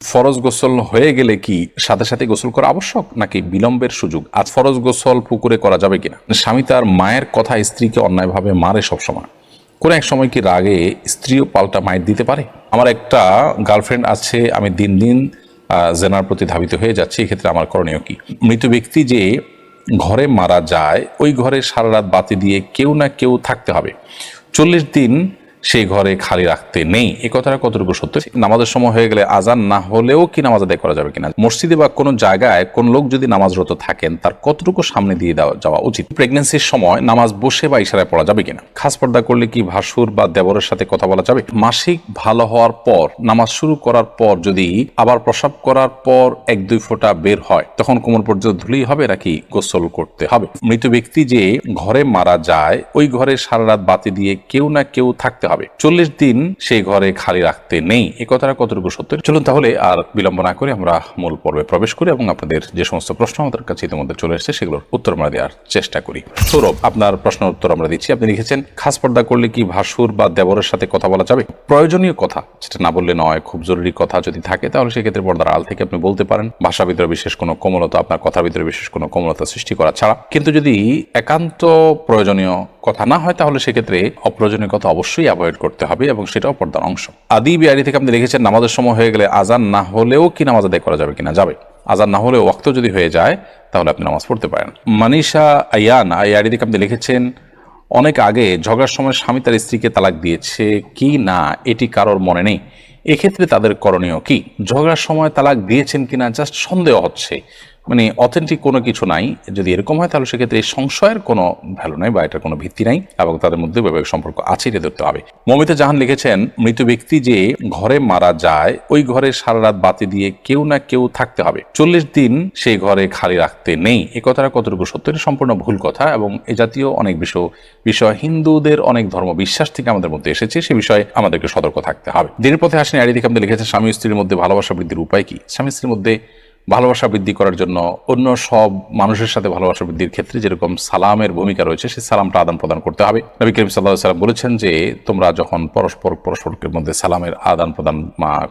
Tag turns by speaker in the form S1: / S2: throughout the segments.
S1: ফরজ গোসল হয়ে গেলে কি সাথে সাথে গোসল করা আবশ্যক নাকি বিলম্বের সুযোগ? আজ ফরজ গোসল পুকুরে করা যাবে কিনা? স্বামী তার মায়ের কথা স্ত্রীকে অন্যায়ভাবে মারে সবসময়। কোনো এক সময় কি রাগে স্ত্রীও পাল্টা মায়ের দিতে পারে? আমার একটা গার্লফ্রেন্ড আছে, আমি দিন দিন জেনার প্রতি ধাবিত হয়ে যাচ্ছি, এক্ষেত্রে আমার করণীয় কি? মৃত ব্যক্তি যে ঘরে মারা যায়, ওই ঘরে সারা রাত বাতি দিয়ে কেউ না কেউ থাকতে হবে। চল্লিশ দিন সেই ঘরে খালি রাখতে নেই। এ কথাটা কতটুকু সত্য? নামাজের সময় হয়ে গেলে আজান না হলেও কি নামাজ আদায় করা যাবে কিনা? মসজিদে বা কোনো জায়গায় কোন লোক যদি নামাজরত থাকেন, তার কতটুকু সামনে দিয়ে দেওয়া যাওয়া উচিত? প্রেগনেন্সির সময় নামাজ বসে বা ইশারায় পড়া যাবে কিনা? খাস পর্দা করলে কি ভাসুর বা দেবরের সাথে কথা বলা যাবে? মাসিক ভালো হওয়ার পর, নামাজ শুরু করার পর যদি আবার প্রসাব করার পর এক দুই ফোঁটা বের হয়, তখন কোমর পর্যন্ত ধুলেই হবে নাকি গোসল করতে হবে? মৃত ব্যক্তি যে ঘরে মারা যায়, ওই ঘরে সারা রাত বাতি দিয়ে কেউ না কেউ থাকতে হবে। চল্লিশ দিন সেই ঘরে খালি রাখতে নেই। এ কথাটা কতটুকু সত্য? চলুন তাহলে আর বিলম্ব না করে আমরা মূল পর্বে প্রবেশ করি এবং আপনাদের যে সমস্ত প্রশ্ন আমাদের কাছে ইতিমধ্যে চলে এসেছে, সেগুলোর উত্তর আমরা দেওয়ার চেষ্টা করি। সৌরভ, আপনার প্রশ্ন উত্তর আমরা দিচ্ছি। আপনি লিখেছেন, খাস পর্দা করলে কি ভাসুর বা দেবরের সাথে কথা বলা যাবে? প্রয়োজনীয় কথা, সেটা না বললে নয়, খুব জরুরি কথা যদি থাকে, তাহলে সেক্ষেত্রে পর্দার আল থেকে আপনি বলতে পারেন ভাষার ভিতরে বিশেষ কোনো কোমলতা, আপনার কথার ভিতরে বিশেষ কোনো কোমলতা সৃষ্টি করা ছাড়া। কিন্তু যদি একান্ত প্রয়োজনীয় কথা না হয়, তাহলে সেক্ষেত্রে অপ্রয়োজনীয় কথা অবশ্যই অ্যাভয়েড করতে হবে এবং সেটাও পর্দার অংশ। আদি বিআরি থেকে আপনি লিখেছেন নামাজের সময় হয়ে গেলে আজান না হলেও কি নামাজ আদায় করা যাবে কিনা? যাবে। আজান না হলেও ওয়াক্ত যদি হয়ে যায়, তাহলে আপনি নামাজ পড়তে পারেন। মানিশা আয়ান আইআরি থেকে আপনি লিখেছেন অনেক আগে ঝগড়ার সময় স্বামী তার স্ত্রীকে তালাক দিয়েছে কি না, এটি কারোর মনে নেই। এক্ষেত্রে তাদের করণীয় কি? ঝগড়ার সময় তালাক দিয়েছেন কিনা, জাস্ট সন্দেহ হচ্ছে। মানে অথেন্টিক কোনো কিছু নাই। যদি এরকম হয়, তাহলে সেক্ষেত্রে এই সংশয়ের কোনো ভ্যালু নাই বা এটার কোনো ভিত্তি নাই এবং তাদের মধ্যে বৈবাহিক সম্পর্ক আছে এটা ধরতে হবে। মমিতা জাহান লিখেছেন, মৃত ব্যক্তি যে ঘরে মারা যায়, ওই ঘরে সারা রাত বাতি দিয়ে কেউ না কেউ থাকতে হবে। চল্লিশ দিন সেই ঘরে খালি রাখতে নেই। এ কথাটা কতটুকু সত্য, এটা সম্পূর্ণ ভুল কথা এবং এ জাতীয় অনেক বিষয় বিষয় হিন্দুদের অনেক ধর্ম বিশ্বাস থেকে আমাদের মধ্যে এসেছে, সে বিষয়ে আমাদেরকে সতর্ক থাকতে হবে। দিনের পথে আসেন আড়ি থেকে আমাদের লিখেছে স্বামী স্ত্রীর মধ্যে ভালোবাসা বৃদ্ধির উপায় কি? স্বামী স্ত্রীর মধ্যে ভালোবাসা বৃদ্ধি করার জন্য অন্য সব মানুষের সাথে ভালোবাসা বৃদ্ধির ক্ষেত্রে যেরকম সালামের ভূমিকা রয়েছে সেই সালামটা আদান প্রদান করতে হবে। নবী করিম সাল্লাহ সাল্লাম বলেছেন যে, তোমরা যখন পরস্পর পরস্পরের মধ্যে সালামের আদান প্রদান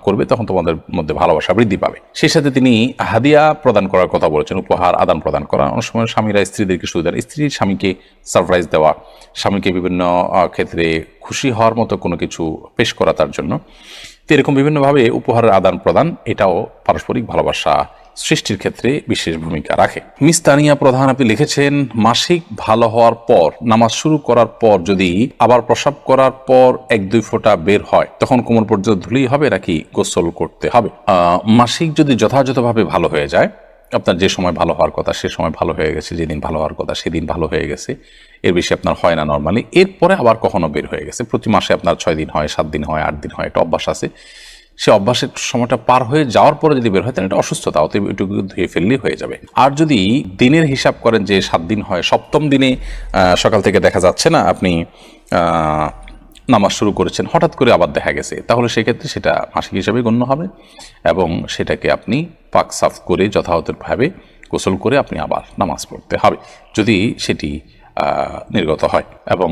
S1: করবে, তখন তোমাদের মধ্যে ভালোবাসা বৃদ্ধি পাবে। সেই সাথে তিনি হাদিয়া প্রদান করার কথা বলেছেন, উপহার আদান প্রদান করা। অনেক সময় স্বামীরা স্ত্রীদেরকে সুবিধা স্ত্রীর স্বামীকে সারপ্রাইজ দেওয়া, স্বামীকে বিভিন্ন ক্ষেত্রে খুশি হওয়ার মতো কোনো কিছু পেশ করা তার জন্য। তো এরকম বিভিন্নভাবে উপহারের আদান প্রদান, এটাও পারস্পরিক ভালোবাসা সৃষ্টির ক্ষেত্রে বিশেষ ভূমিকা রাখে। মিস্তানিয়া প্রধান আপনি লিখেছেন, মাসিক ভালো হওয়ার পর, নামাজ শুরু করার পর যদি আবার প্রসাব করার পর এক দুই ফোঁটা বের হয়, তখন কোমর পর্যন্ত ধুলেই হবে নাকি গোসল করতে হবে? মাসিক যদি যথাযথভাবে ভালো হয়ে যায়, আপনার যে সময় ভালো হওয়ার কথা সে সময় ভালো হয়ে গেছে, যেদিন ভালো হওয়ার কথা সেদিন ভালো হয়ে গেছে, এর বেশি আপনার হয় না নর্মালি এরপরে আবার কখনো বের হয়ে গেছে। প্রতি মাসে আপনার ছয় দিন হয়, সাত দিন হয়, আট দিন হয়, একটা অভ্যাস আছে। সে অভ্যাসের সময়টা পার হয়ে যাওয়ার পরে যদি বের হয়, তাহলে এটা অসুস্থতা অতএব এটুকু ধুয়ে ফেললেই হয়ে যাবে। আর যদি দিনের হিসাব করেন যে সাত দিন হয়, সপ্তম দিনে সকাল থেকে দেখা যাচ্ছে না আপনি নামাজ শুরু করেছেন, হঠাৎ করে আবার দেখা গেছে, তাহলে সেক্ষেত্রে সেটা মাসিক হিসাবে গণ্য হবে এবং সেটাকে আপনি পাক সাফ করে যথাযথভাবে গোসল করে আপনি আবার নামাজ পড়তে হবে। যদি সেটি নির্গত হয় এবং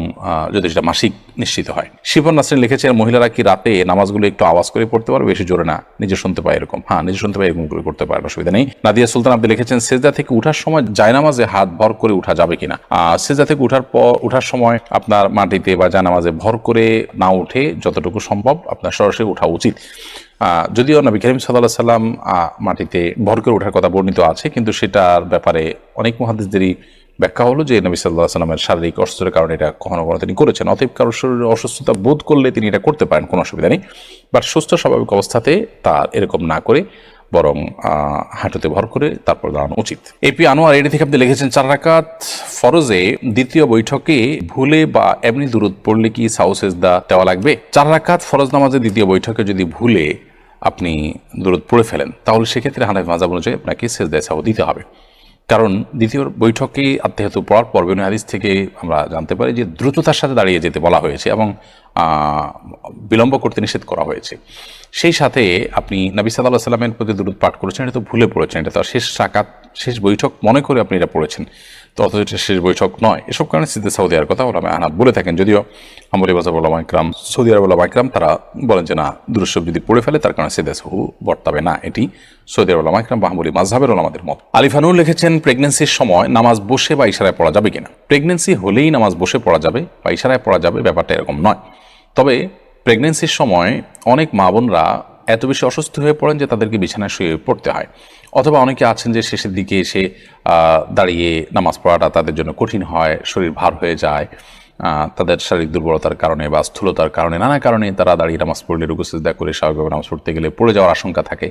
S1: যদি সেটা মাসিক নিশ্চিত হয়। শিবন নাসরিন লিখেছেন, মহিলারা কি রাতে নামাজগুলো একটু আওয়াজ করে পড়তে পারবে? বেশি জোরে না, নিজে শুনতে পায় এরকম। হ্যাঁ নিজে শুনতে পায় এরকম করে করতে পারেন অসুবিধা নেই। নাদিয়া সুলতান আপনি লিখেছেন, সেজদা থেকে উঠার সময় জায়নামাজে হাত ভর করে উঠা যাবে কিনা? সেজদা থেকে উঠার পর, উঠার সময় আপনার মাটিতে বা জায়নামাজে ভর করে না উঠে যতটুকু সম্ভব আপনার সরাসরি ওঠা উচিত। যদিও নবী করিম সাল্লাহ সাল্লাম মাটিতে ভর করে ওঠার কথা বর্ণিত আছে, কিন্তু সেটার ব্যাপারে অনেক মহাদিসদেরই ব্যাখ্যা হলো যে নবী সাল্লাহ সাল্লামের শারীরিক অসুস্থতার কারণে এটা কখনো কখনো তিনি করেছেন। অতএব কারোর শরীরে অসুস্থতা বোধ করলে তিনি এটা করতে পারেন, কোনো অসুবিধা নেই। বাট সুস্থ স্বাভাবিক অবস্থাতে তার এরকম না করে, বরং হাঁটুতে ভর করে তারপর দাঁড়ানো উচিত। এপি আনোয়ার এটি থেকে আপনি লিখেছেন, চার রাকাত ফরজে দ্বিতীয় বৈঠকে ভুলে বা এমনি দূরত পড়লে কি সাউসেজদা দেওয়া লাগবে? চার রাকাত ফরজ নামাজের দ্বিতীয় বৈঠকে যদি ভুলে আপনি দূরত পড়ে ফেলেন, তাহলে সেক্ষেত্রে হানাফি মাজাব অনুযায়ী আপনাকে সেজদায় সাউ দিতে হবে। কারণ দ্বিতীয় বৈঠকে আত্মীয়ত পড়ার পর বিভিন্ন হাদিস থেকে আমরা জানতে পারি যে দ্রুততার সাথে দাঁড়িয়ে যেতে বলা হয়েছে এবং বিলম্ব করতে নিষেধ করা হয়েছে। সেই সাথে আপনি নবী সাল্লাহ সাল্লামের প্রতি দূরত পাঠ করেছেন, এটা তো ভুলে পড়েছেন, এটা তার শেষ সাকাত, শেষ বৈঠক মনে করে আপনি এটা পড়েছেন। তো অথচ এটা শেষ বৈঠক নয়। এসব কারণে সিদ্ধে সৌদি আরবের কথা ওলামা আনাত বলে থাকেন। যদিও আমলি বাজার ওলামা ইকরাম, সৌদি আরব ওলামা ইকরাম, তারা বলেন যে না দুরুসব যদি পড়ে ফেলে, তার কারণে সিদ্ধে সহু বর্তাবে না। এটি সৌদি আরব ওলামা ইকরাম বাহমুলি মাজহাবের ওলামাদের মত। আলিফানুর লিখেছেন প্রেগনেন্সির সময় নামাজ বসে বা ইশারায় পড়া যাবে কিনা? প্রেগনেন্সি হলেই নামাজ বসে পড়া যাবে বা ইশারায় পড়া যাবে, ব্যাপারটা এরকম নয়। তবে প্রেগনেন্সির সময় অনেক মা বোনরা এত বেশি অসুস্থ হয়ে পড়েন যে তাদেরকে বিছানায় শুয়ে পড়তে হয়। অথবা অনেকে আছেন যে শেষের দিকে এসে দাঁড়িয়ে নামাজ পড়াটা তাদের জন্য কঠিন হয়, শরীর ভার হয়ে যায় তাদের শারীরিক দুর্বলতার কারণে বা স্থূলতার কারণে নানা কারণে তারা দাঁড়িয়ে নামাজ পড়লে রুকুসিদা করে স্বাভাবিকভাবে নামাজ পড়তে গেলে পড়ে যাওয়ার আশঙ্কা থাকে।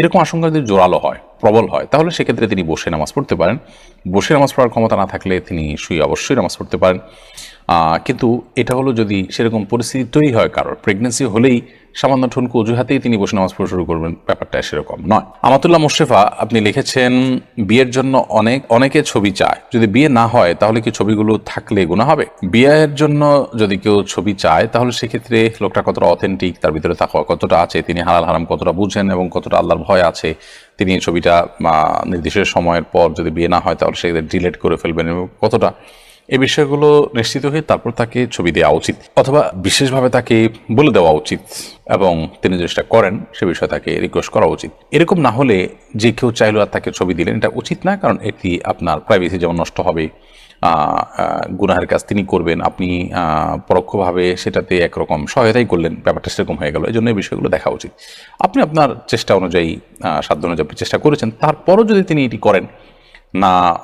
S1: এরকম আশঙ্কা যদি জোরালো হয়, প্রবল হয়, তাহলে সেক্ষেত্রে তিনি বসে নামাজ পড়তে পারেন। বসে নামাজ পড়ার ক্ষমতা না থাকলে তিনি শুয়ে অবশ্যই নামাজ পড়তে পারেন। কিন্তু এটা হলো যদি সেরকম পরিস্থিতি তৈরি হয় কারোর প্রেগনেন্সি হলেই সামান্য ঠুনকু অজুহাতেই তিনি বসে নামাজ পড়া শুরু করবেন, ব্যাপারটা সেরকম নয়। আমাতুল্লাহ মোশেফা, আপনি লিখেছেন, বিয়ের জন্য অনেক, অনেকে ছবি চায়। যদি বিয়ে না হয়, তাহলে কি ছবিগুলো থাকলে গুণা হবে? বিয়ের জন্য যদি কেউ ছবি চায়, তাহলে সেক্ষেত্রে লোকটা কতটা অথেন্টিক তার ভিতরে থাকা কতটা আছে, তিনি হালাল হারাম কতটা বুঝেন এবং কতটা আল্লাহর ভয় আছে, তিনি ছবিটা নির্দিষ্ট সময়ের পর যদি বিয়ে না হয়, তাহলে সেক্ষেত্রে ডিলেট করে ফেলবেন এবং কতটা এই বিষয়গুলো নিশ্চিত হয়ে তারপর তাকে ছবি দেওয়া উচিত, অথবা বিশেষভাবে তাকে বলে দেওয়া উচিত এবং তিনি যেটা করেন সে বিষয়ে তাকে রিকোয়েস্ট করা উচিত। এরকম না হলে যে কেউ চাইলো আর তাকে ছবি দিলেন, এটা উচিত না, কারণ এটি আপনার প্রাইভেসি যেমন নষ্ট হবে গুনাহের কাজ তিনি করবেন, আপনি পরোক্ষভাবে সেটাতে একরকম সহায়তাই করলেন, ব্যাপারটা সেরকম হয়ে গেল এই জন্য এই বিষয়গুলো দেখা উচিত। আপনি আপনার চেষ্টা অনুযায়ী সাধ্য অনুযায়ী চেষ্টা করেছেন, তারপরও যদি তিনি এটি করেন না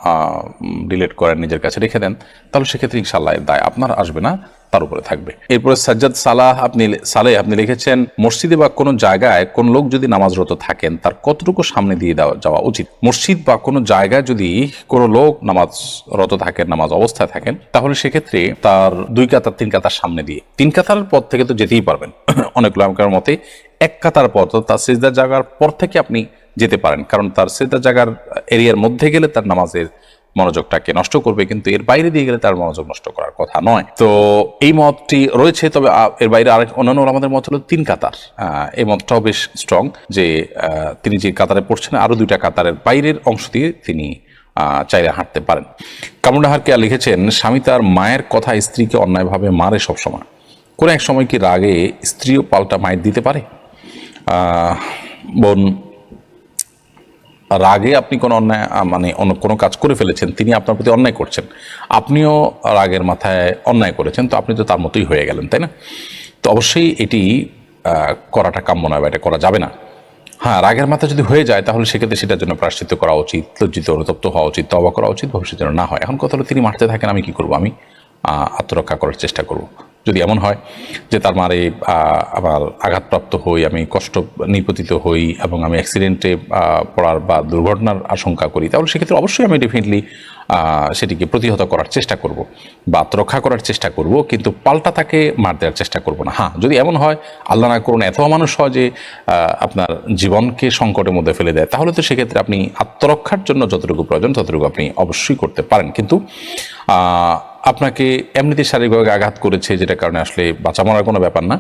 S1: ডিলেট করেন নিজের কাছে রেখে দেন, তাহলে সেক্ষেত্রে ইনশাল্লাহ দায় আপনার আসবে না, তার উপরে থাকবে। এরপরে সাজ্জাদ সালাহ আপনি, সালে আপনি লিখেছেন, মসজিদে বা কোনো জায়গায় কোন লোক যদি নামাজরত থাকেন, তার কতটুকু সামনে দিয়ে দেওয়া, যাওয়া উচিত? মসজিদ বা কোনো জায়গায় যদি কোনো লোক নামাজরত থাকেন, নামাজ অবস্থায় থাকেন, তাহলে সেক্ষেত্রে তার দুই কাতার, তিন কাতার সামনে দিয়ে। তিন কাতার পর থেকে তো যেতেই পারবেন। অনেক লোকের মতে এক কাতার পর তো তার সিজদার জায়গার পর থেকে আপনি যেতে পারেন। কারণ তার সিজদার জায়গার এরিয়ার মধ্যে গেলে তার নামাজের মনোযোগটাকে নষ্ট করবে, কিন্তু এর বাইরে দিয়ে গেলে তার মনোযোগ নষ্ট করার কথা নয়। তো এই মতটি রয়েছে, তবে এর বাইরে আরেক অন্যান্য আমাদের মত হলো তিন কাতার। এই মতটাও বেশ স্ট্রং যে তিনি যে কাতারে পড়ছেন, আরও দুইটা কাতারের বাইরের অংশ দিয়ে তিনি চাইলে হাঁটতে পারেন। কামরুনাহার কে লিখেছেন, স্বামী তার মায়ের কথা স্ত্রীকে অন্যায়ভাবে মারে সবসময়। কোনো এক সময় কি রাগে স্ত্রীও পাল্টা মায়ের দিতে পারে? বোন রাগে আপনি কোনো অন্যায় মানে অন্য কোনো কাজ করে ফেলেছেন, তিনি আপনার প্রতি অন্যায় করছেন। আপনিও রাগের মাথায় অন্যায় করেছেন, তো আপনি তো তার মতোই হয়ে গেলেন, তাই না? তো অবশ্যই এটি করাটা কাম্য নয় বা এটা করা যাবে না। হ্যাঁ রাগের মাথা যদি হয়ে যায়, তাহলে সেক্ষেত্রে সেটার জন্য প্রাশ্চিত্য করা উচিত, লজ্জিত, অনুতপ্ত হওয়া উচিত তবা করা উচিত ভবিষ্যৎ যেন না হয়। এখন কথা হলো তিনি মারতে থাকেন, আমি কি করব? আমি আত্মরক্ষা করার চেষ্টা করব। যদি এমন হয় যে তার মারে আমার আঘাতপ্রাপ্ত হই, আমি কষ্ট নিপতিত হই এবং আমি অ্যাক্সিডেন্টে পড়ার বা দুর্ঘটনার আশঙ্কা করি, তাহলে সেক্ষেত্রে অবশ্যই আমি ডেফিনেটলি সেটিকে প্রতিহত করার চেষ্টা করব বা আত্মরক্ষা করার চেষ্টা করব, কিন্তু পাল্টা তাকে মার দেওয়ার চেষ্টা করব না। হ্যাঁ যদি এমন হয়, আল্লাহ না করুন, এত মানুষ হয় যে আপনার জীবনকে সংকটের মধ্যে ফেলে দেয়, তাহলে তো সেক্ষেত্রে আপনি আত্মরক্ষার জন্য যতটুকু প্রয়োজন, ততটুকু আপনি অবশ্যই করতে পারেন। কিন্তু আপনাকে এমনিতে শারীরিকভাবে আঘাত করেছে যেটা কারণে আসলে বাঁচা মরার কোনো ব্যাপার না।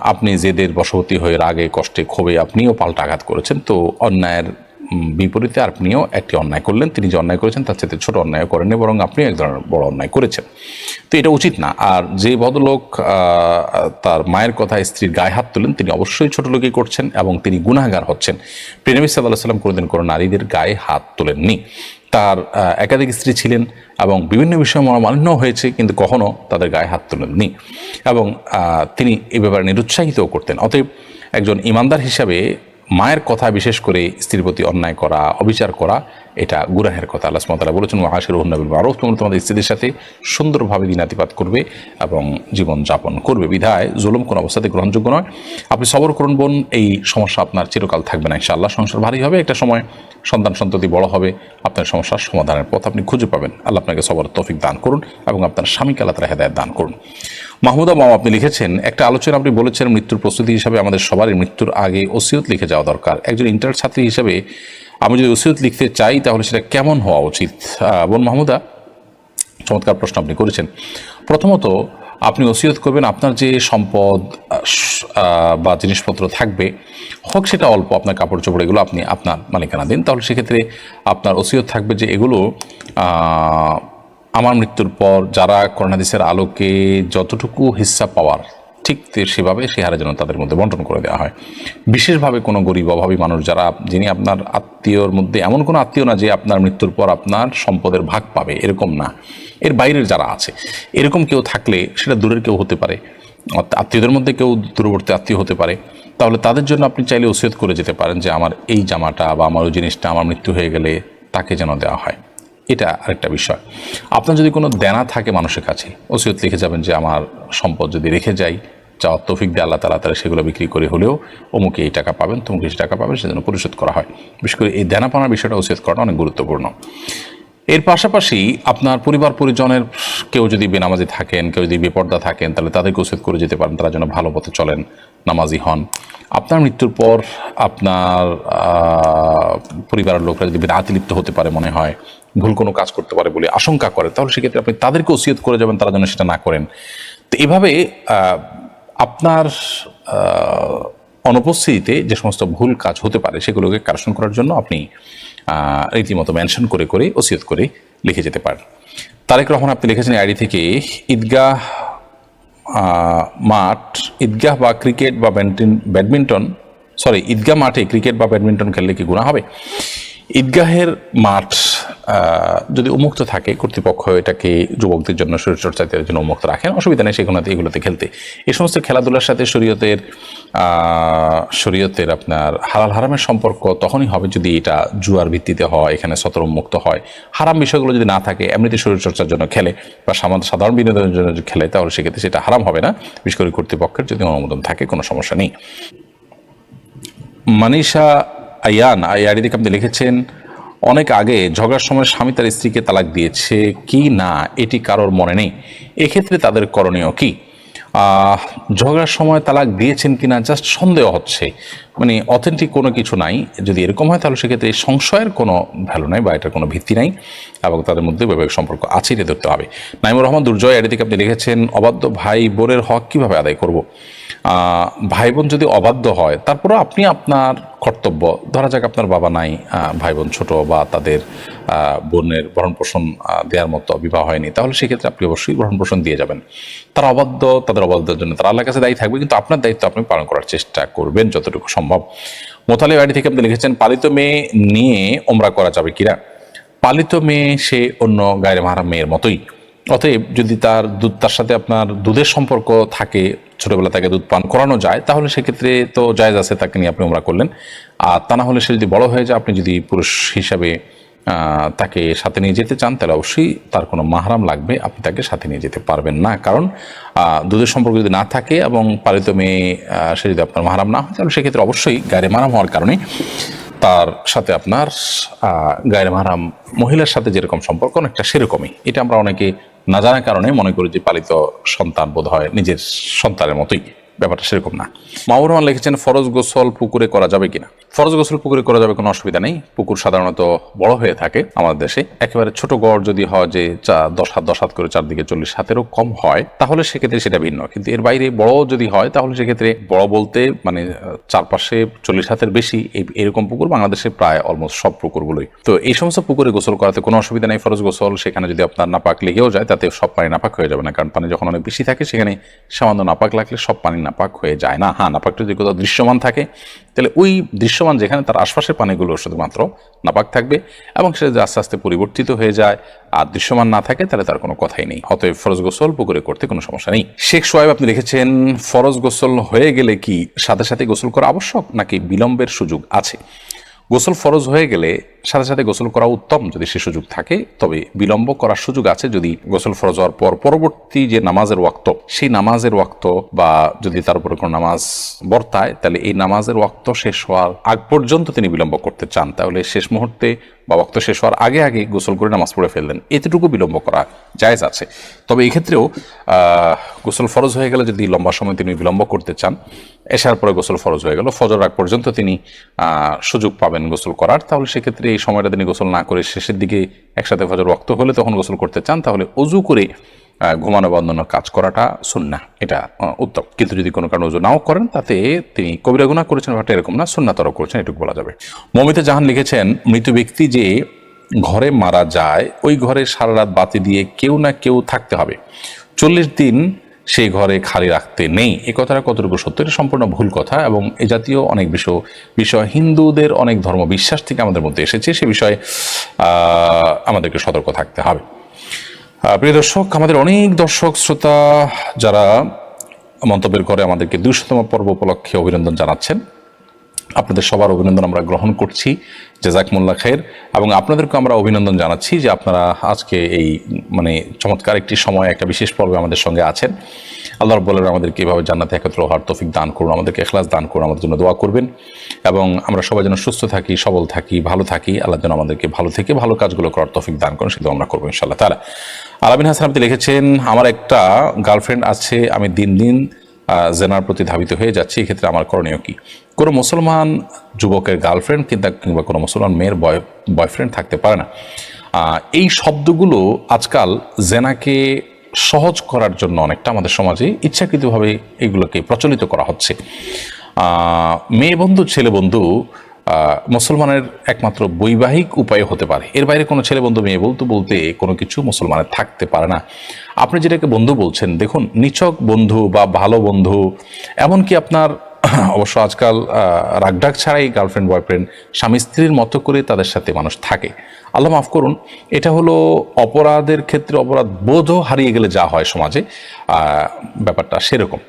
S1: আপনি জেদের বশবর্তী হয়ে রাগে, কষ্টে, ক্ষোভে আপনিও পাল্টা আঘাত করেছেন। তো অন্যায়ের বিপরীতে আপনিও একটি অন্যায় করলেন। তিনি যে অন্যায় করেছেন, তার সাথে ছোট অন্যায় করেননি, বরং আপনিও এক ধরনের বড় অন্যায় করেছেন। তো এটা উচিত না। আর যে ভদ্রলোক তার মায়ের কথা স্ত্রীর গায়ে হাত তোলেন, তিনি অবশ্যই ছোট লোকই করছেন এবং তিনি গুনাহগার হচ্ছেন। প্রেনবী সাল্লাহ সাল্লাম কোনোদিন কোনো নারীদের গায়ে হাত তোলেননি। তার একাধিক স্ত্রী ছিলেন। এবং বিভিন্ন বিষয়ে মনোমালিন্য হয়েছে, কিন্তু কখনও তাদের গায়ে হাত তুলেননি। এবং তিনি এ ব্যাপারে নিরুৎসাহিতও করতেন। অতএব একজন ইমানদার হিসাবে মায়ের কথা বিশেষ করে স্ত্রীর প্রতি অন্যায় করা, অবিচার করা, এটা গুরাহের কথা। আল্লাহ সুমতালা বলেছেন মহাশির হুন্নবিল মারুফ তোমরা তোমাদের স্ত্রীদের সাথে সুন্দরভাবে দিনাতিপাত করবে এবং জীবন যাপন করবে। বিধায় জুলুম কোনো অবস্থাতে গ্রহণযোগ্য নয়। আপনি সবর করুন বোন, এই সমস্যা আপনার চিরকাল থাকবে না ইনশাআল্লাহ। সংসার ভারী হবে, একটা সময় সন্তান সন্ততি বড় হবে, আপনার সমস্যার সমাধানের পথ আপনি খুঁজে পাবেন। আল্লাহ আপনাকে সবর তৌফিক দান করুন এবং আপনার স্বামীকে আল্লাহ হেদায়ত দান করুন। মাহমুদা মাম, আপনি লিখেছেন, একটা আলোচনা আপনি বলেছেন, মৃত্যুর প্রস্তুতি হিসাবে আমাদের সবারই মৃত্যুর আগে ওসিয়ত লিখে যাওয়া দরকার। একজন ইন্টার ছাত্রী হিসেবে আমি যদি ওসিয়ত লিখতে চাই, তাহলে সেটা কেমন হওয়া উচিত? বোন মাহমুদা, চমৎকার প্রশ্ন আপনি করেছেন। প্রথমত, আপনি ওসিয়ত করবেন, আপনার যে সম্পদ বা জিনিসপত্র থাকবে, হোক সেটা অল্প আপনার কাপড় চোপড়, এগুলো আপনি আপনার মালিকানা দিন। তাহলে সেক্ষেত্রে আপনার ওসিয়ত থাকবে যে এগুলো আমার মৃত্যুর পর যারা করোনাদিসের আলোকে যতটুকু হিস্সা পাওয়ার, ঠিক সেভাবে সে হারে যেন তাদের মধ্যে বন্টন করে দেওয়া হয়। বিশেষভাবে কোনো গরিব, অভাবী মানুষ যারা, যিনি আপনার আত্মীয়র মধ্যে এমন কোনো আত্মীয় না যে আপনার মৃত্যুর পর আপনার সম্পদের ভাগ পাবে, এরকম না। এর বাইরের যারা আছে, এরকম কেউ থাকলে সেটা দূরের কেউ হতে পারে। আত্ম- আত্মীয়দের মধ্যে কেউ দূরবর্তী আত্মীয় হতে পারে। তাহলে তাদের জন্য আপনি চাইলে ওসিয়ত করে যেতে পারেন যে, আমার এই জামাটা বা আমার ওই জিনিসটা, আমার মৃত্যু হয়ে গেলে তাকে যেন দেওয়া হয়। এটা আরেকটা বিষয়। আপনার যদি কোনো দেনা থাকে মানুষের কাছে, ওসিয়ত লিখে যাবেন যে আমার সম্পদ যদি রেখে যাই চাওয়ার তৌফিক দিয়ে আল্লাহ তালা তারা সেগুলো বিক্রি করে হলেও অমুকে এই টাকা পাবেন, তমুকে এই টাকা পাবেন, সেজন্য পরিশোধ করা হয়। বিশেষ করে এই দেনা পাওয়ার বিষয়টা ওসিয়ত করাটা অনেক গুরুত্বপূর্ণ। এর পাশাপাশি আপনার পরিবার পরিজনের কেউ যদি বেনামাজি থাকেন, কেউ যদি বেপর্দা থাকেন, তাহলে তাদেরকে উচিত করে যেতে পারেন, তারা যেন ভালো পথে চলেন, নামাজি হন। আপনার মৃত্যুর পর আপনার পরিবারের লোকরা যদি বেদাতি লিপ্ত হতে পারে মনে হয় ভুল কোনো কাজ করতে পারে বলে আশঙ্কা করে, তাহলে সেক্ষেত্রে আপনি তাদেরকে ওসিয়ত করে যাবেন, তারা যেন সেটা না করেন। তো এভাবে আপনার অনুপস্থিতিতে যে সমস্ত ভুল কাজ হতে পারে সেগুলোকে কারেকশন করার জন্য আপনি রীতিমতো মেনশন করে করে, ওসিয়ত করে লিখে যেতে পারেন। তারেক রহমান, আপনি লিখেছেন আইডি থেকে, ঈদগাহ মাঠ, ঈদগাহ বা ক্রিকেট বা ব্যাডমিন- ব্যাডমিন্টন, সরি, ঈদগাহ মাঠে ক্রিকেট বা ব্যাডমিন্টন খেললে কি গুণা হবে? ঈদগাহের মাঠ যদি উন্মুক্ত থাকে কর্তৃপক্ষ এটাকে যুবকদের জন্য শরীরচর্চাদের জন্য উন্মুক্ত রাখেন অসুবিধা নেই, সেগুলোতে এগুলোতে খেলতে। এই সমস্ত খেলাধুলার সাথে শরীয়তের শরীয়তের আপনার হালাল হারামের সম্পর্ক তখনই হবে যদি এটা জুয়ার ভিত্তিতে হয়, এখানে সতর উন্মুক্ত হয়। হারাম বিষয়গুলো যদি না থাকে, এমনিতে শরীরচর্চার জন্য খেলে বা সাধারণ বিনোদনের জন্য খেলে, তাহলে সেক্ষেত্রে সেটা হারাম হবে না। বিশেষ করে কর্তৃপক্ষের যদি অনুমোদন থাকে, কোনো সমস্যা নেই। মানিষা আয়ান আয়ারি থেকে আপনি লিখেছেন অনেক আগে ঝগড়ার সময় স্বামী তার স্ত্রীকে তালাক দিয়েছে কি না, এটি কারোর মনে নেই। এক্ষেত্রে তাদের করণীয় কি? ঝগড়ার সময় তালাক দিয়েছেন কিনা জাস্ট সন্দেহ হচ্ছে। মানে অথেন্টিক কোনো কিছু নাই। যদি এরকম হয় তাহলে সেক্ষেত্রে এই সংশয়ের কোনো ভ্যালু নাই বা এটার কোনো ভিত্তি নাই এবং তাদের মধ্যে বৈবাহিক সম্পর্ক আছে এটা ধরতে হবে। নাইমুর রহমান, দুর্জয় আইডি থেকে আপনি লিখেছেন, অবাধ্য ভাই বোনের হক কীভাবে আদায় করব? ভাই বোন যদি অবাধ্য হয়, তারপরেও আপনি আপনার কর্তব্য। ধরা যাক আপনার বাবা নাই ভাই বোন ছোট বা তাদের বোনের ভরণ পোষণ দেওয়ার মতো বিবাহ হয়নি, তাহলে সেক্ষেত্রে আপনি অবশ্যই ভরণ পোষণ দিয়ে যাবেন। তারা অবাধ্য, তাদের অবাধ্যের জন্য তারা আল্লাহর কাছে দায়ী থাকবে, কিন্তু আপনার দায়িত্ব আপনি পালন করার চেষ্টা করবেন যতটুকু সম্ভব। মোতালে বাড়ি থেকে আপনি লিখেছেন, পালিত মেয়ে নিয়ে ওমরা করা যাবে কিনা পালিত মেয়ে সে অন্য গায়ের মাহারা মেয়ের মতোই। অতএব যদি তার দুধ তার সাথে আপনার দুধের সম্পর্ক থাকে, ছোটবেলা তাকে দুধ পান করানো যায়, তাহলে সেক্ষেত্রে তো জায়জ আছে তাকে নিয়ে আপনি ওমরা করলেন। আর তা না হলে সে যদি বড় হয়ে যায়, আপনি যদি পুরুষ হিসাবে তাকে সাথে নিয়ে যেতে চান, তাহলে অবশ্যই তার কোনো মাহারাম লাগবে, আপনি তাকে সাথে নিয়ে যেতে পারবেন না। কারণ দুধের সম্পর্ক যদি না থাকে এবং পালিত মেয়ে সে যদি আপনার মাহারাম না হয়, তাহলে সেক্ষেত্রে অবশ্যই গায়ে মারাম হওয়ার কারণে তার সাথে আপনার গায়ের মারাম মহিলার সাথে যেরকম সম্পর্ক, অনেকটা সেরকমই। এটা আমরা অনেকে না জানার কারণে মনে করি যে পালিত সন্তান বোধ হয় নিজের সন্তানের মতোই। ব্যাপারটা সেরকম না। মাহবুর রহমান লিখেছেন, ফরজ গোসল পুকুরে করা যাবে কিনা? ফরজ গোসল পুকুরে করা যাবে কোনো অসুবিধা নেই। পুকুর সাধারণত বড় হয়ে থাকে আমাদের দেশে। একেবারে ছোট গড় যদি হয় যে চা- দশ হাত দশ হাত করে চারদিকে চল্লিশ হাতেরও কম হয়, তাহলে সেক্ষেত্রে সেটা ভিন্ন। কিন্তু এর বাইরে বড় যদি হয়, তাহলে সেক্ষেত্রে বড় বলতে মানে চারপাশে চল্লিশ হাতের বেশি এই- এরকম পুকুর বাংলাদেশে প্রায় অলমোস্ট সব পুকুরগুলোই। তো এই সমস্ত পুকুরে গোসল করাতে কোনো অসুবিধা নেই। ফরজ গোসল সেখানে যদি আপনার নাপাক লেগেও যায়, তাতে সব পানি নাপাক হয়ে যাবে না। কারণ পানি যখন অনেক বেশি থাকে, সেখানে সামান্য নাপাক লাগলে সব পানি নাপাক হয়ে যায় না। হ্যাঁ নাপাকটা যদি কোথাও দৃশ্যমান থাকে, তাহলে ওই দৃশ্যমান যেখানে তার আশপাশের পানিগুলো শুধুমাত্র নাপাক থাকবে এবং সেটা যদি আস্তে আস্তে পরিবর্তিত হয়ে যায় আর দৃশ্যমান না থাকে, তাহলে তার কোনো কথাই নেই। অতএব ফরজ গোসল পুকুরে করতে কোনো সমস্যা নেই। শেখ সোয়েব আপনি লিখেছেন ফরজ গোসল হয়ে গেলে কি সাথে সাথে গোসল করা আবশ্যক নাকি বিলম্বের সুযোগ আছে? গোসল ফরজ হয়ে গেলে সাথে সাথে গোসল করা উত্তম যদি সে সুযোগ থাকে। তবে বিলম্ব করার সুযোগ আছে যদি গোসল ফরজ হওয়ার পর পরবর্তী যে নামাজের ওয়াক্ত, সেই নামাজের ওয়াক্ত বা যদি তার উপরে কোনো নামাজ বর্তায়, তাহলে এই নামাজের ওয়াক্ত শেষ হওয়ার আগ পর্যন্ত তিনি বিলম্ব করতে চান। তাহলে শেষ মুহূর্তে বা ওয়াক্ত শেষ হওয়ার আগে আগে গোসল করে নামাজ পড়ে ফেললেন। এতটুকু বিলম্ব করা জায়েজ আছে। তবে এক্ষেত্রেও গোসল ফরজ হয়ে গেলে যদি লম্বা সময় তিনি বিলম্ব করতে চান, এসার পরে গোসল ফরজ হয়ে গেল। ফজর আগ পর্যন্ত তিনি সুযোগ পাবেন গোসল করার। তাহলে সেক্ষেত্রে এই সময়টা তিনি গোসল না করে শেষের দিকে একসাথে ফজর রক্ত হলে তখন গোসল করতে চান, তাহলে অজু করে ঘুমানো বা অন্যান্য কাজ করাটা সুন্না এটা উত্তম। কিন্তু যদি কোনো কারণে অজু নাও করেন, তাতে তিনি কবিরা গুণা করেছেন ব্যাপারটা এরকম না সুন্নাতর করেছেন, এটুকু বলা যাবে। মমিতা জাহান লিখেছেন, মৃত ব্যক্তি যে ঘরে মারা যায়, ওই ঘরে সারা রাত বাতি দিয়ে কেউ না কেউ থাকতে হবে। চল্লিশ দিন সেই ঘরে খালি রাখতে নেই। এ কথাটা কতটুকু সত্য, এটা সম্পূর্ণ ভুল কথা এবং এ জাতীয় অনেক বিষয় বিষয় হিন্দুদের অনেক ধর্ম বিশ্বাস থেকে আমাদের মধ্যে এসেছে, সে বিষয়ে আমাদেরকে সতর্ক থাকতে হবে। প্রিয় দর্শক, আমাদের অনেক দর্শক, শ্রোতা যারা মন্তব্যের ঘরে আমাদেরকে দুশতম পর্ব উপলক্ষে অভিনন্দন জানাচ্ছেন। আপনাদের সবার অভিনন্দন আমরা গ্রহণ করছি। জেজাকমুল্লা খের এবং আপনাদেরকে আমরা অভিনন্দন জানাচ্ছি যে আপনারা আজকে এই মানে চমৎকার একটি সময়, একটা বিশেষ পর্বে আমাদের সঙ্গে আছেন। আল্লাহ বলেন আমাদেরকে এভাবে জান্নাতে একত্র হওয়ার তৌফিক দান করুন, আমাদেরকে এখলাস দান করুন, আমাদের জন্য দোয়া করবেন। এবং আমরা সবাই যেন সুস্থ থাকি, সবল থাকি, ভালো থাকি, আল্লাহ যেন আমাদেরকে ভালো থেকে ভালো কাজগুলো করার তৌফিক দান করুন সেটা আমরা করব ইনশাল্লাহ তারা আলামিন হাসান আপনি লিখেছেন, আমার একটা গার্লফ্রেন্ড আছে, আমি দিন দিন জেনার প্রতি ধাবিত হয়ে যাচ্ছে, এক্ষেত্রে আমার করণীয় কি? কোনো মুসলমান যুবকের গার্লফ্রেন্ড কিংবা কিংবা কোনো মুসলমান মেয়ের বয় বয়ফ্রেন্ড থাকতে পারে না। এই শব্দগুলো আজকাল জেনাকে সহজ করার জন্য অনেকটা আমাদের সমাজে ইচ্ছাকৃতভাবে এগুলোকে প্রচলিত করা হচ্ছে। মেয়ে বন্ধু, ছেলে বন্ধু মুসলমানের একমাত্র বৈবাহিক উপায় হতে পারে। এর বাইরে কোনো ছেলে বন্ধু, মেয়ে বলতে বলতে কোনো কিছু মুসলমানের থাকতে পারে না। আপনি যেটাকে বন্ধু বলছেন, দেখুন নিচক বন্ধু বা ভালো বন্ধু, এমনকি আপনার অবশ্য আজকাল রাগডাক ছাড়াই গার্লফ্রেন্ড বয়ফ্রেন্ড স্বামী স্ত্রীর মতো করে তাদের সাথে মানুষ থাকে। আল্লাহ মাফ করুন, এটা হলো অপরাধের ক্ষেত্রে অপরাধ বোধও হারিয়ে গেলে যা হয় সমাজে ব্যাপারটা সেরকম।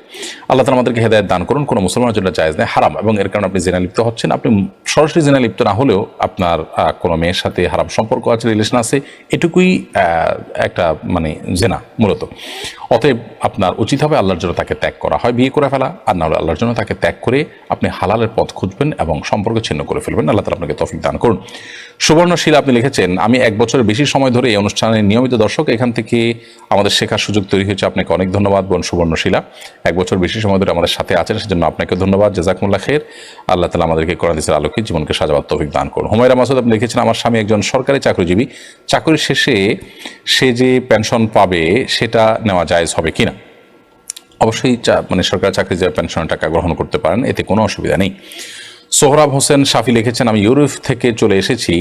S1: আল্লাহ তালা আমাদেরকে হেদায়ত দান করুন, কোনো মুসলমানের জন্য জায়েজ নেই হারাম। এবং এর কারণে আপনি জেনা লিপ্ত হচ্ছেন, আপনি সরাসরি জেনা লিপ্ত না হলেও আপনার কোনো মেয়ের সাথে হারাম সম্পর্ক আছে রিলেশন আছে, এটুকুই একটা মানে জেনা মূলত। অতএব আপনার উচিত হবে আল্লাহর জন্য তাকে ত্যাগ করা। হয় বিয়ে করে ফেলা, আর না হলে আল্লাহর জন্য তাকে ত্যাগ করে আপনি হালালের পথ খুঁজবেন এবং সম্পর্ক ছিন্ন করে ফেলবেন। আল্লাহ তালা আপনাকে তফিক দান করুন। সুবর্ণশীল আপনি লিখেছেন, আমি এক বছরের বেশি সময় ধরে এই অনুষ্ঠানের নিয়মিত দর্শক। এখান থেকে আমাদের শেখার সুযোগ তৈরি হয়েছে। আপনাকে অনেক ধন্যবাদ, বোন সুবর্ণশীলা। এক বছর বেশি সময় ধরে আমাদের সাথে আছেন, সেজন্য আপনাকে ধন্যবাদ। জেজাকমুল্লা খের। আল্লাহ তালা আমাদেরকে কোরআনিসের আলোকে জীবনকে সাজাবার তৌফিক দান করুন। হুমায়রা মাসুদ, আপনি লিখেছেন, আমার স্বামী একজন সরকারি চাকরিজীবী। চাকরির শেষে সে যে পেনশন পাবে, সেটা নেওয়া জায়েজ হবে কিনা? অবশ্যই চা- মানে সরকারি চাকরি যে পেনশনের টাকা গ্রহণ করতে পারেন, এতে কোনো অসুবিধা নেই। সোহরাব হোসেন শাফি লিখেছেন, আমি ইউরোপ থেকে চলে এসেছি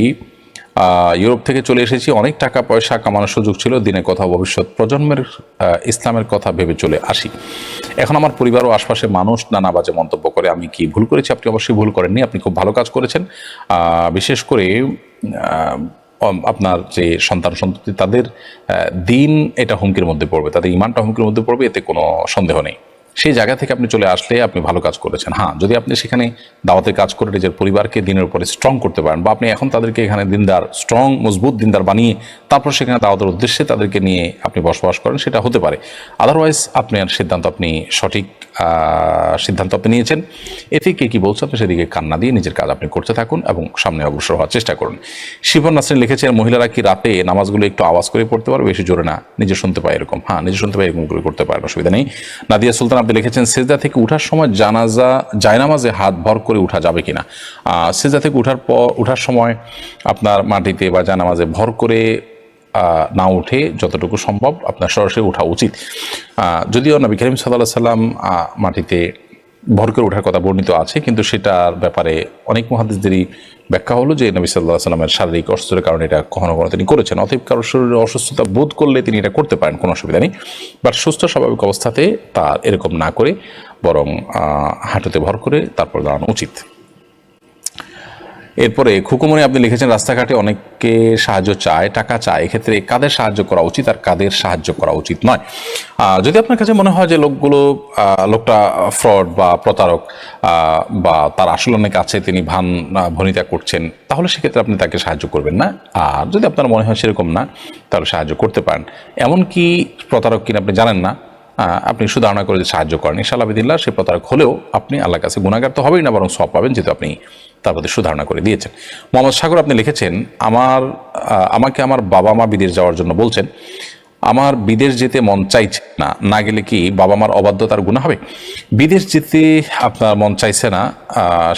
S1: ইউরোপ থেকে চলে এসেছি, অনেক টাকা পয়সা কামানোর সুযোগ ছিল দিনে কথা ভবিষ্যৎ প্রজন্মের ইসলামের কথা ভেবে চলে আসি। এখন আমার পরিবার ও আশপাশে মানুষ নানা বাজে মন্তব্য করে, আমি কি ভুল করেছি? আপনি অবশ্যই ভুল করেননি, আপনি খুব ভালো কাজ করেছেন। বিশেষ করে আপনার যে সন্তান সন্ততি, তাদের দিন এটা হুমকির মধ্যে পড়বে, তাদের ইমানটা হুমকির মধ্যে পড়বে, এতে কোনো সন্দেহ নেই। সেই জায়গা থেকে আপনি চলে আসলে আপনি ভালো কাজ করেছেন। হ্যাঁ যদি আপনি সেখানে দাওয়াতের কাজ করে নিজের পরিবারকে দিনের উপরে স্ট্রং করতে পারেন বা আপনি এখন তাদেরকে এখানে দিনদার স্ট্রং মজবুত দিনদার বানিয়ে তারপর সেখানে দাওয়াতের উদ্দেশ্যে তাদেরকে নিয়ে আপনি বসবাস করেন, সেটা হতে পারে। আদারওয়াইজ আপনার সিদ্ধান্ত আপনি সঠিক সিদ্ধান্ত আপনি নিয়েছেন। এতে কে কী বলছে? আপনি সেদিকে কান্না দিয়ে নিজের কাজ আপনি করতে থাকুন এবং সামনে অগ্রসর হওয়ার চেষ্টা করুন। শিবন নাসরিন লিখেছেন, মহিলারা কি রাতে নামাজগুলো একটু আওয়াজ করে পড়তে পারবে? বেশি জোরে না। নিজে শুনতে পায় এরকম। হ্যাঁ নিজে শুনতে পায় এরকম করে করতে পারেন, অসুবিধা নেই। নাদিয়া সুলতান, আপনি লিখেছেন, সেজদা থেকে উঠার সময় জানাজা, জায়নামাজে হাত ভর করে উঠা যাবে কি না সেজদা থেকে উঠার পর, উঠার সময় আপনার মাটিতে বা জানামাজে ভর করে না উঠে যতটুকু সম্ভব আপনার সরাসরি ওঠা উচিত। যদিও নবী করিম সাল্লাহ সাল্লাম মাটিতে ভর করে ওঠার কথা বর্ণিত আছে, কিন্তু সেটার ব্যাপারে অনেক মহাদেশদেরই ব্যাখ্যা হলো যে নবী সাল্লাহ সাল্লামের শারীরিক অসুস্থতার কারণে এটা কখনো কখনো তিনি করেছেন। অতএব কারোর শরীরে অসুস্থতা বোধ করলে তিনি এটা করতে পারেন, কোনো অসুবিধা নেই। বাট সুস্থ স্বাভাবিক অবস্থাতে তার এরকম না করে, বরং হাঁটুতে ভর করে তারপর দাঁড়ানো উচিত। এরপরে খুকুমনি আপনি লিখেছেন, রাস্তাঘাটে অনেককে সাহায্য চায়, টাকা চায়। এক্ষেত্রে কাদের সাহায্য করা উচিত আর কাদের সাহায্য করা উচিত নয়? যদি আপনার কাছে মনে হয় যে লোকগুলো লোকটা ফ্রড বা প্রতারক বা তার আসল অনেক আছে, তিনি ভান ভনিতা করছেন, তাহলে সেক্ষেত্রে আপনি তাকে সাহায্য করবেন না। আর যদি আপনার মনে হয় সেরকম না, তাহলে সাহায্য করতে পারেন। এমনকি প্রতারক কিনা আপনি জানেন না আপনি সুধারণা করে যে সাহায্য করেন। ইনশাআল্লাহ বিদিল্লাহ সে প্রতারক হলেও আপনি আল্লাহর কাছে গুণাগার তো হবেই না, বরং সব পাবেন, যেহেতু আপনি তার প্রতি সুধারণা করে দিয়েছেন। মোহাম্মদ সাগর আপনি লিখেছেন, আমার আমাকে আমার বাবা মা বিদেশ যাওয়ার জন্য বলছেন, আমার বিদেশ যেতে মন চাইছে না। না গেলে কি বাবা মার অবাধ্যতার গুণা হবে? বিদেশ যেতে আপনার মন চাইছে না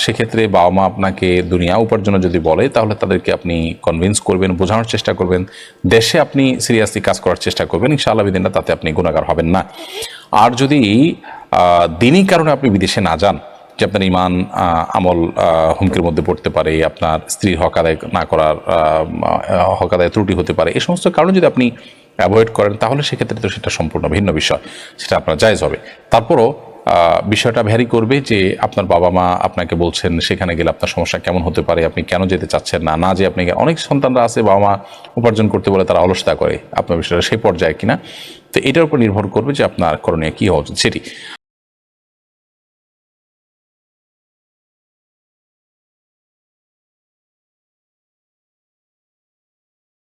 S1: সেক্ষেত্রে বাবা মা আপনাকে দুনিয়া উপার্জনে যদি বলে, তাহলে তাদেরকে আপনি কনভিন্স করবেন, বোঝানোর চেষ্টা করবেন, দেশে আপনি সিরিয়াসলি কাজ করার চেষ্টা করবেন, ইনশাআল্লাহ বিদিনটা তাতে আপনি গুণাগার হবেন না। আর যদি দিনই কারণে আপনি বিদেশে না যান যে আপনার ইমান আমল হুমকির মধ্যে পড়তে পারে, আপনার স্ত্রীর হক আদায় না করার হক আদায় ত্রুটি হতে পারে, এই সমস্ত কারণে যদি আপনি অ্যাভয়েড করেন, তাহলে সেক্ষেত্রে তো সেটা সম্পূর্ণ ভিন্ন বিষয়, সেটা আপনার জায়জ হবে। তারপরও বিষয়টা ভ্যারি করবে যে আপনার বাবা মা আপনাকে বলছেন, সেখানে গেলে আপনার সমস্যা কেমন হতে পারে? আপনি কেন যেতে চাচ্ছেন না? না যে আপনি অনেক সন্তানরা আছে, বাবা মা উপার্জন করতে বলে তারা অলসতা করে, আপনার বিষয়টা সেই পর্যায়ে কিনা? তো এটার উপর নির্ভর করবে যে আপনার করণীয় কী হওয়া উচিত সেটি।